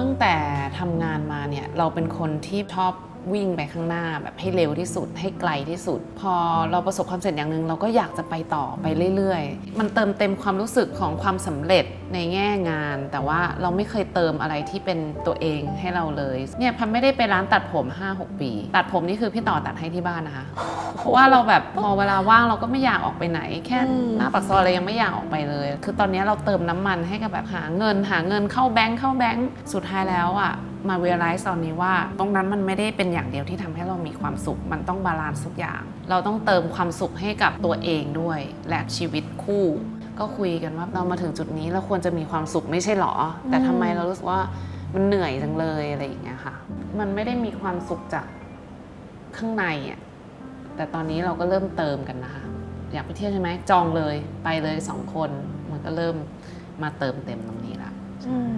ตั้งแต่ทำงานมาเนี่ยเราเป็นคนที่ชอบ วิ่งไปข้างหน้าแบบให้เร็วที่สุด ให้ไกลที่สุด พอเราประสบความสำเร็จอย่างหนึ่งเราก็อยากจะไปต่อไปเรื่อยๆ มันเติมเต็มความรู้สึกของความสำเร็จในแง่งาน แต่ว่าเราไม่เคยเติมอะไรที่เป็นตัวเองให้เราเลยเนี่ยพันไม่ได้ไปร้านตัดผม 5-6 ปี ตัดผมนี่คือพี่ต่อตัดให้ที่บ้านนะคะเพราะว่าเราแบบพอเวลาว่างเราก็ไม่อยากออกไปไหน แค่อืมหน้าปากซอยเรายังไม่อยากออกไปเลย คือตอนนี้เราเติมน้ำมันให้กับแบบหาเงิน หาเงินเข้าแบงค์เข้าแบงค์สุดท้ายแล้วอะมาเรียลไลซ์ตอนนี้ว่าตรงนั้นมันไม่ได้เป็นอย่างอย่างเดียวที่ทำให้เรามีความสุข มันต้องบาลานซ์ทุกอย่าง เราต้องเติมความสุขให้กับตัวเองด้วย และชีวิตคู่ ก็คุยกันว่าเรามาถึงจุดนี้เราควรจะมีความสุขไม่ใช่หรอ แต่ทำไมเรารู้สึกว่ามันเหนื่อยจังเลยอะไรอย่างเงี้ยค่ะ มันไม่ได้มีความสุขจากข้างในอะแต่ตอนนี้เราก็เริ่มเติมกันนะคะ อยากไปเที่ยวใช่ไหมจองเลยไปเลยสองคน มันก็เริ่มมาเติมเต็มตรงนี้ละอืม